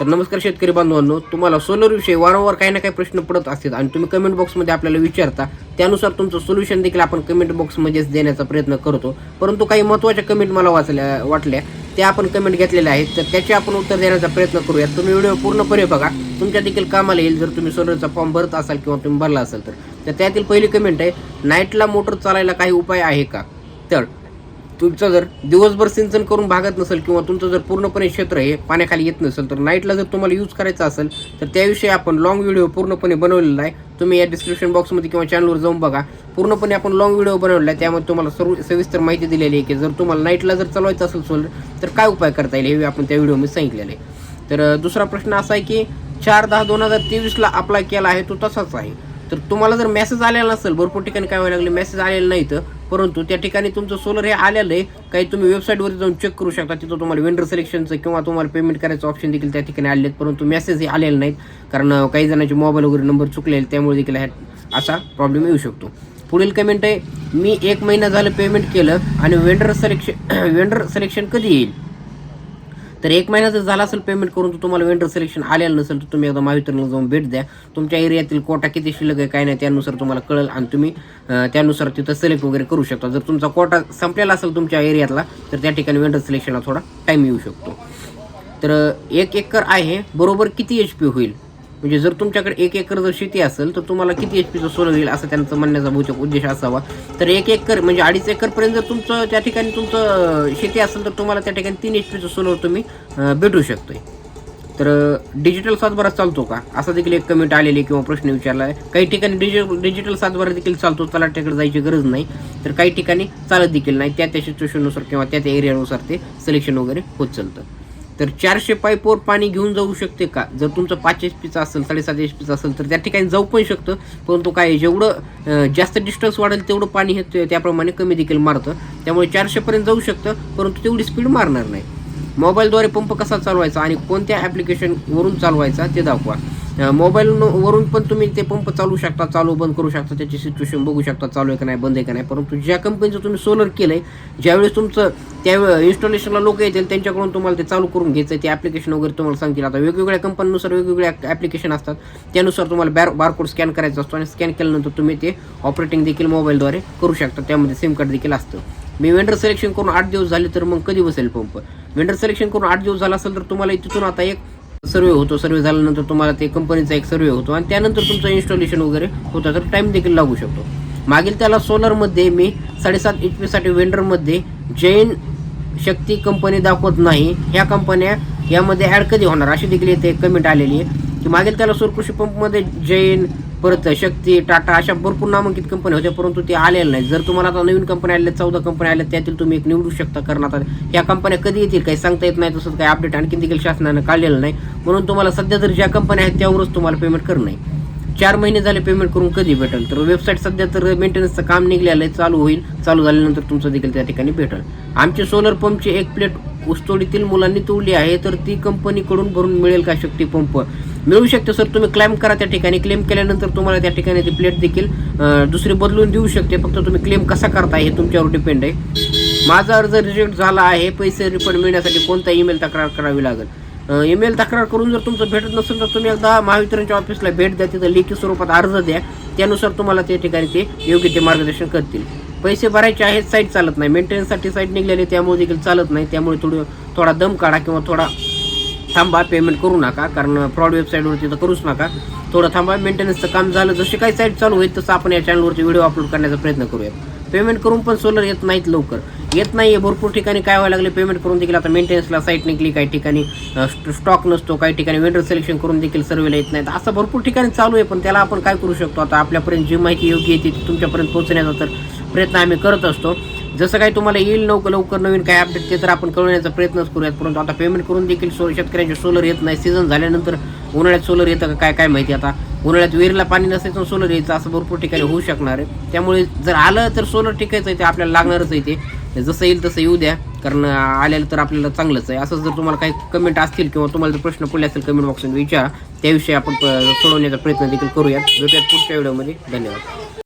तर नमस्कार शेतकरी बांधवांनो तुम्हाला सोलर विषयी वारंवार काही ना काही प्रश्न पडत असतात आणि तुम्ही कमेंट बॉक्समध्ये आपल्याला विचारता त्यानुसार तुमचं सोल्युशन देखील आपण कमेंट बॉक्समध्येच देण्याचा प्रयत्न करतो. परंतु काही महत्त्वाच्या कमेंट मला वाचल्या वाटल्या त्या आपण कमेंट घेतलेल्या आहेत. तर त्याचे आपण उत्तर देण्याचा प्रयत्न करूयात. तुम्ही व्हिडिओ पूर्णपणे बघा. तुमच्या देखील कामाला येईल जर तुम्ही सोलरचा फॉर्म भरत असाल किंवा तुम्ही भरला असाल तर. तर त्यातील पहिली कमेंट आहे नाईटला मोटर चालायला काही उपाय आहे का? तर तुमचं जर दिवसभर सिंचन करून भागत नसेल किंवा तुमचं जर पूर्णपणे क्षेत्र हे पाण्याखाली येत नसेल तर नाईटला जर तुम्हाला यूज करायचं असेल तर त्याविषयी आपण लॉंग व्हिडिओ पूर्णपणे बनवलेला आहे. तुम्ही या डिस्क्रिप्शन बॉक्समध्ये किंवा चॅनलवर जाऊन बघा. पूर्णपणे आपण लॉंग व्हिडिओ बनवलेला आहे. त्यामध्ये तुम्हाला सर्व सविस्तर माहिती दिलेली आहे की जर तुम्हाला नाईटला जर चालवायचं असेल सोलर तर काय उपाय करता येईल हे आपण त्या व्हिडिओमध्ये सांगितलेलं आहे. तर दुसरा प्रश्न असा आहे की चार दहा दोन हजार तेवीसला अप्लाय केला आहे तो तसाच आहे. तर तुम्हाला जर मेसेज आलेला नसेल भरपूर ठिकाणी काय व्हायला लागले मेसेज आलेला नाही तर परंतु त्या ठिकाणी तुमचं सोलर हे आलेलं आहे. काही तुम्ही वेबसाईटवर जाऊन चेक करू शकता. तिथं तुम्हाला वेंडर सिलेक्शनचं किंवा तुम्हाला पेमेंट करायचं ऑप्शन देखील त्या ठिकाणी आले आहेत. परंतु मेसेज हे आलेले नाहीत. कारण काही जणांचे मोबाईल वगैरे नंबर चुकलेले त्यामुळे देखील ह्या- असा प्रॉब्लेम येऊ शकतो. पुढील कमेंट आहे मी एक महिना झालं पेमेंट केलं आणि वेंडर सिलेक्शन वेंडर सिलेक्शन कधी येईल? तर एक महिना जर झाला असेल पेमेंट करून तर तुम्हाला वेंडर सिलेक्शन आलेलं नसेल तर तुम्ही एकदा महावितरणला जाऊन भेट द्या. तुमच्या एरियातील कोटा किती शिल्लक आहे काय नाही त्यानुसार तुम्हाला कळेल आणि तुम्ही त्यानुसार तिथं सिलेक्ट वगैरे करू शकता. जर तुमचा कोटा संपलेला असेल तुमच्या एरियातला तर त्या ठिकाणी वेंडर सिलेक्शनला थोडा टाईम येऊ शकतो. तर एक एकर आहे बरोबर किती एच पी होईल? म्हणजे जर तुमच्याकडे एक एकर जर शेती असेल तर तुम्हाला किती एच पीचं सोलर येईल असं त्यांचं म्हणण्याचा बहुतेक उद्देश असावा. तर एक एकर म्हणजे अडीच एकरपर्यंत जर तुमचं त्या ठिकाणी तुमचं शेती असेल तर तुम्हाला त्या ठिकाणी तीन एच पीचं सोलर तुम्ही भेटू शकतोय. तर डिजिटल सातबारा चालतो का? असा देखील एक कमेंट आलेली किंवा प्रश्न विचारला आहे. काही ठिकाणी डिजिटल डिजिटल सातबारा देखील चालतो तलाट्याकडे जायची गरज नाही. तर काही ठिकाणी चालत देखील नाही. त्या त्या सिच्युएशननुसार किंवा त्या त्या एरियानुसार ते सिलेक्शन वगैरे होत चालतं. तर चारशे पाईपवर पाणी घेऊन जाऊ शकते का? जर तुमचं पाच एच पीचं असेल साडेसात एच पीचं असेल तर त्या ठिकाणी जाऊ पण शकतं. परंतु काय जेवढं जास्त डिस्टन्स वाढेल तेवढं पाणी हे ते- त्याप्रमाणे कमी देखील मारतं. त्यामुळे चारशेपर्यंत जाऊ शकतं परंतु तेवढी स्पीड मारणार नाही. मोबाईलद्वारे पंप कसा चालवायचा आणि कोणत्या ॲप्लिकेशनवरून चालवायचा ते दाखवा. मोबाईल वरून पण तुम्ही ते पंप चालू शकता चालू बंद करू शकता त्याची सिच्युएशन बघू शकता चालू आहे का नाही बंद आहे का नाही. परंतु ज्या कंपनीचं तुम्ही सोलर केलं आहे ज्यावेळेस तुमचं त्या इन्स्टॉलेशनला लोक येतील त्यांच्याकडून तुम्हाला ते चालू करून घ्यायचं ते ॲप्लिकेशन वगैरे तुम्हाला सांगतील. आता वेगवेगळ्या कंपनीनुसार वेगवेगळ्या ॲप्लिकेशन असतात. त्यानुसार तुम्हाला बॅर बारकोड स्कॅन करायचा असतो आणि स्कॅन केल्यानंतर तुम्ही ते ऑपरेटिंग देखील मोबाईलद्वारे करू शकता. त्यामध्ये सिम कार्ड देखील असतं. मी वेंडर सिलेक्शन करून आठ दिवस झाले तर मग कधी बसेल पंप वेंडर सिलेक्शन करून आठ दिवस झाला असेल तर तुम्हाला तिथून आता एक सर्वे होतो. सर्वे झाल्यानंतर तुम्हाला ते कंपनीचा एक सर्वे होतो आणि त्यानंतर तुमचं इन्स्टॉलेशन वगैरे होतं. तर टाईम देखील लागू शकतो. मागील त्याला सोलरमध्ये मी साडेसात एच पीसाठी वेंडरमध्ये जैन शक्ती कंपनी दाखवत नाही. ह्या कंपन्या यामध्ये ॲड कधी होणार? अशी देखील येते एक कमेंट आलेली आहे. की मागील त्याला सौर कृषी पंपमध्ये जैन परत शक्ती टाटा अशा भरपूर नामांकित कंपन्या होत्या परंतु ते आलेल्या नाही जर तुम्हाला आता नवीन कंपन्या आल्या चौदा कंपन्या आल्या त्यातील तुम्ही एक निवडू शकता कारण आता ह्या कंपन्या कधी येतील काही सांगता येत नाही तसंच काही अपडेट आणखी देखील शासनानं काढलेलं नाही. म्हणून तुम्हाला सध्या तर ज्या कंपन्या आहेत त्यावरच तुम्हाला पेमेंट करणं आहे. चार महिने झाले पेमेंट करून कधी भेटेल? तर वेबसाईट सध्या तर मेंटेनन्सचं काम निघलेलं आहे चालू होईल. चालू झाल्यानंतर तुमचं देखील त्या ठिकाणी भेटेल. आमचे सोलर पंपची एक प्लेट ऊसतोडीतील मुलांनी तोडली आहे तर ती कंपनीकडून भरून मिळेल का शक्ती पंप मिळू शकते सर तुम्ही क्लेम करा त्या ठिकाणी. क्लेम केल्यानंतर तुम्हाला त्या ठिकाणी ती प्लेट देखील दुसरी बदलून देऊ शकते. फक्त तुम्ही क्लेम कसा करताय हे तुमच्यावर डिपेंड आहे. माझा अर्ज रिजेक्ट झाला आहे. पैसे रिफंड मिळण्यासाठी कोणता ईमेल तक्रार करावी लागेल? ईमेल तक्रार करून जर तुमचं भेटत नसेल तर तुम्ही एकदा महावितरणच्या ऑफिसला भेट द्या. तिथं लेखी स्वरूपात अर्ज द्या. त्यानुसार तुम्हाला त्या ठिकाणी ते योग्य ते मार्गदर्शन करतील. पैसे भरायचे आहेत साईट चालत नाही. मेंटेनन्ससाठी साईट निघलेली त्यामुळे देखील चालत नाही. त्यामुळे थोडं थोडा दम काढा किंवा थोडा थांबा पेमेंट करू नका. कारण फ्रॉड वेबसाईटवरती तर करूच नका. थोडं थांबा. मेंटेनन्सचं काम झालं. जसे काही साईट चालू होईल तसं आपण या चॅनलवरती व्हिडिओ अपलोड करण्याचा प्रयत्न करूया पेमेंट करून पण सोलर येत नाहीत लवकर. येत नाही भरपूर ठिकाणी काय व्हायला लागले पेमेंट करून देखील आता मेंटेनन्सला साईट निघली काही ठिकाणी स्टॉक नसतो काही ठिकाणी वेंडर सिलेक्शन करून देखील सर्वेला येत नाहीत. असं भरपूर ठिकाणी चालू आहे पण त्याला आपण काय करू शकतो? आता आपल्यापर्यंत जी माहिती योग्य येते ती तुमच्यापर्यंत पोहोचण्याचा तर प्रयत्न आम्ही करत असतो. जसं काही तुम्हाला येईल लवकर लवकर नवीन काय अपडेट ते तर आपण कळवण्याचा प्रयत्नच करूयात परंतु आता पेमेंट करून देखील सो शेतकऱ्यांचे सोलर येत नाही सीझन झाल्यानंतर उन्हाळ्यात सोलर येतं का काय काय माहिती आता? उन्हाळ्यात विहिरीला पाणी नसायचं सोलर यायचं असं भरपूर ठिकाणी होऊ शकणार आहे. त्यामुळे जर आलं तर सोलर टिकायचं आहे ते आपल्याला लागणारच आहे ते. जसं येईल तसं येऊ द्या कारण आलेलं तर आपल्याला चांगलंच आहे. असं जर तुम्हाला काही कमेंट असतील किंवा तुम्हाला जर प्रश्न पडले असेल कमेंट बॉक्समध्ये विचारा. त्याविषयी आपण प- सोडवण्याचा प्रयत्न देखील करूयात. भेटूयात पुढच्या व्हिडिओमध्ये धन्यवाद.